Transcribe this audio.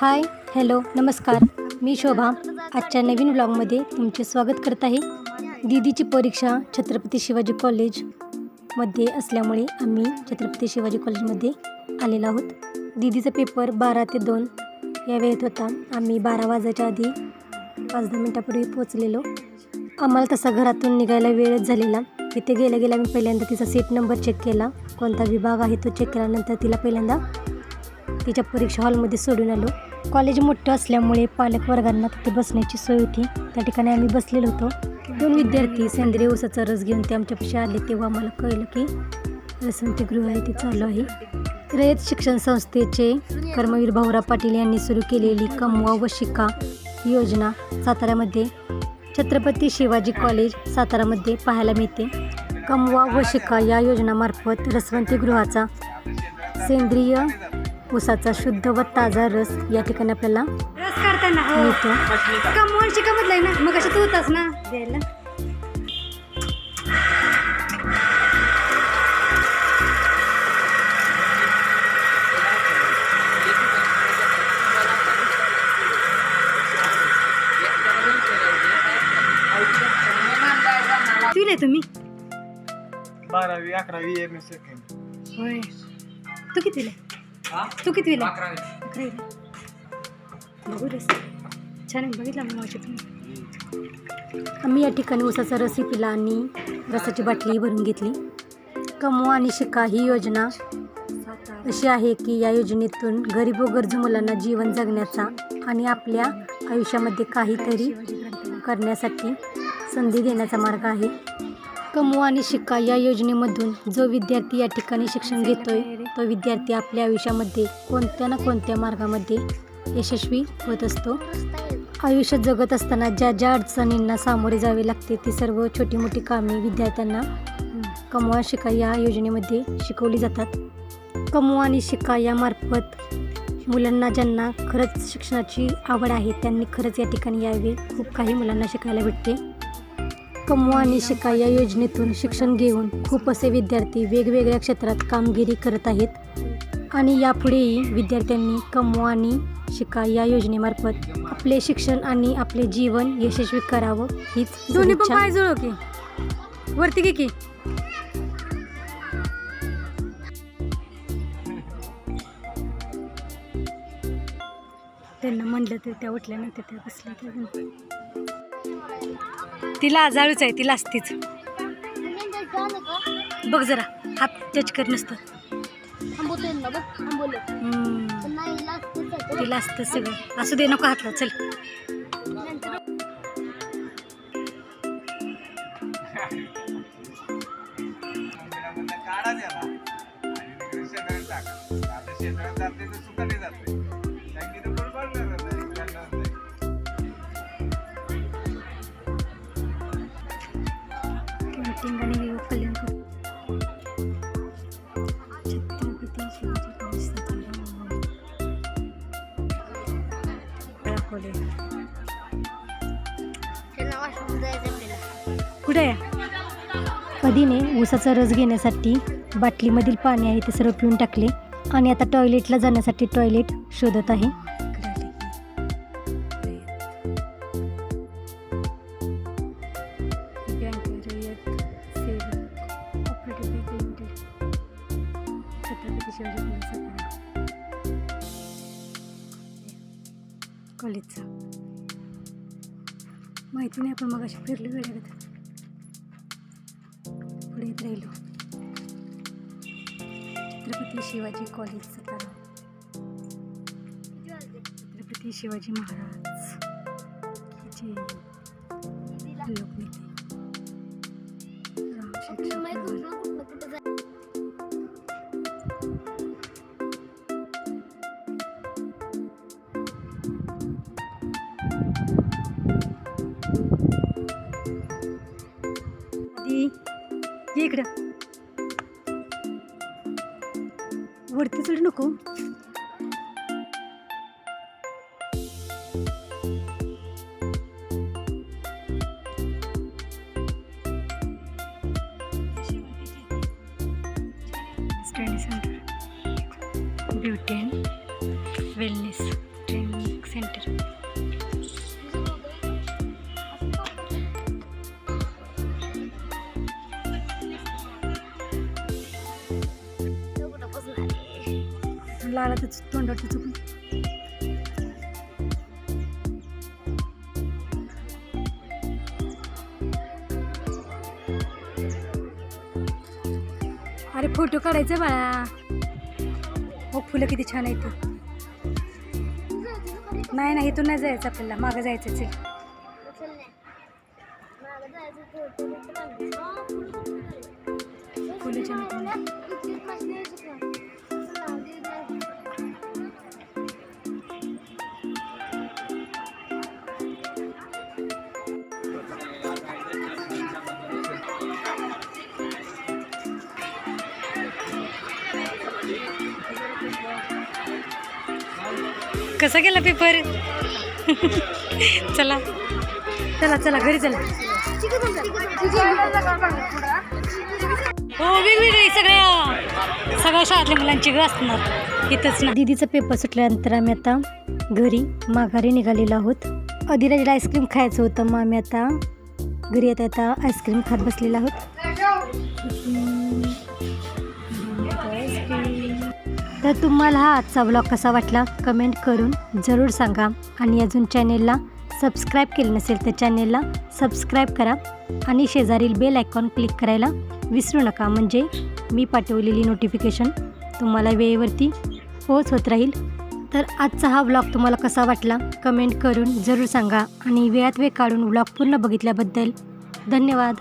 Hi hello नमस्कार. मी शोभा. आजच्या नवीन ब्लॉगमध्ये तुमचे स्वागत करत आहे. दीदीची परीक्षा छत्रपती शिवाजी कॉलेजमध्ये असल्यामुळे आम्ही छत्रपती शिवाजी कॉलेजमध्ये आलेलो आहोत. दीदीचा पेपर बारा ते दोन या वेळेत होता. आम्ही बारा वाजायच्या आधी पाच दहा मिनटापूर्वी पोचलेलो आम्हाला तसा घरातून निघायला वेळच झालेला. तिथे गेल्या गेल्या मी पहिल्यांदा तिचा सीट नंबर चेक केला. कोणता विभाग आहे तो चेक केल्यानंतर तिला पहिल्यांदा तिच्या परीक्षा हॉलमध्ये सोडून आलो. कॉलेज मोठं असल्यामुळे पालक वर्गांना तिथे बसण्याची सोय होती. त्या ठिकाणी आम्ही बसलेलो होतो. दोन विद्यार्थी सेंद्रिय ऊसाचा रस घेऊन ते आमच्यापाशी आले. तेव्हा आम्हाला कळलं की रसवंतीगृह आहे ते चालू आहे. रयत शिक्षण संस्थेचे कर्मवीर भाऊराव पाटील यांनी सुरू केलेली कमवा व शिका योजना साताऱ्यामध्ये छत्रपती शिवाजी कॉलेज सातारामध्ये पाहायला मिळते. कमवा व शिका या योजनामार्फत रसवंतीगृहाचा सेंद्रिय ऊसाचा शुद्ध व ताजा रस या ठिकाणी आपल्याला रस काढताना हो. मिळतो. कमवून शिकवतलंय ना. मग कशा तू होतास ना? द्यायला. कितीला आहे तुम्ही? बारावी अकरावी एम एस सेकंड होय. तू कितीला आहे? तू बघू रस छान आहे बघितला माझ्या तुम्ही. आम्ही या ठिकाणी ऊसाचा रसही पिला आणि रसाची बाटलीही भरून घेतली. कमवा आणि शिका ही योजना अशी आहे की या योजनेतून गरीब व गरजू मुलांना जीवन जगण्याचा आणि आपल्या आयुष्यामध्ये काहीतरी करण्यासाठी संधी देण्याचा मार्ग आहे. कमवा आणि शिका या योजनेमधून जो विद्यार्थी या ठिकाणी शिक्षण घेतोय तो विद्यार्थी आपल्या आयुष्यामध्ये कोणत्या ना कोणत्या मार्गामध्ये यशस्वी होत असतो. आयुष्य जगत असताना ज्या ज्या अडचणींना सामोरे जावे लागते ती सर्व छोटी मोठी कामे विद्यार्थ्यांना कमवा शिका या योजनेमध्ये शिकवली जातात. कमवा आणि शिका यामार्फत मुलांना ज्यांना खरंच शिक्षणाची आवड आहे त्यांनी खरंच या ठिकाणी यावे. खूप काही मुलांना शिकायला भेटते. कमवा आणि शिका या योजनेतून शिक्षण घेऊन खूप असे विद्यार्थी वेगवेगळ्या क्षेत्रात कामगिरी करत आहेत. आणि यापुढेही विद्यार्थ्यांनी कमवा आणि शिका या योजनेमार्फत आपले शिक्षण आणि आपले जीवन यशस्वी करावं हीच दोन्ही पण. पाय की. वरती घे की. त्यांना म्हणलं तर त्या उठल्यानंतर त्या बसल्या त्या तिला आजाळूच आहे तिला असतीच. बघ जरा हात टच कर नसतं. तिला असतं सगळं. असू दे नको हातला चल. पेंटिंग आणि विवेक करू. छत्रपती शिवाजी दाखवले. कुठे आहे कधीने ऊसाचा रस घेण्यासाठी बाटलीमधील पाणी आहे ते सर्व पिऊन टाकले आणि आता टॉयलेटला जाण्यासाठी टॉयलेट शोधत आहे कॉलेजचा. माहिती नाही आपण मग अशी फिरली वेळेत पुढे येत राहिलो. छत्रपती शिवाजी कॉलेज सातारा छत्रपती शिवाजी महाराज जे लोकनेते. राम शिक्षण इकडं. वरती चढ नको. स्टडी सेंटर ब्युटी तोंडावरती चुकून अरे फोटो काढायचा बाळा. हो फुलं किती छान आहेत नाही नाही इथून नाही जायचं आपल्याला. मागं जायचं चल फुलं छान कसा गेला पेपर? चला. चला चला घरी चला. हो वेगवेगळे सगळ्या. सगळ्या शाळेतल्या मुलांची ग असणार. इथंच ना. दिदीचा पेपर सुटल्यानंतर आम्ही आता घरी माघारी निघालेलो आहोत. अधिराजला आईस्क्रीम खायचं होतं मग आम्ही आता घरी आता आता आईस्क्रीम खात बसलेलो आहोत. तर तुम्हाला हा आजचा व्लॉग कसा वाटला कमेंट करून जरूर सांगा. आणि अजून चॅनेलला सबस्क्राईब केले नसेल तर चॅनेलला सबस्क्राईब करा. आणि शेजारील बेल आयकॉन क्लिक करायला विसरू नका. म्हणजे मी पाठवलेली नोटिफिकेशन तुम्हाला वेळेवरती पोच होत राहील. तर आजचा हा व्लॉग तुम्हाला कसा वाटला कमेंट करून जरूर सांगा. आणि वेळात वेळ काढून व्लॉग पूर्ण बघितल्याबद्दल धन्यवाद.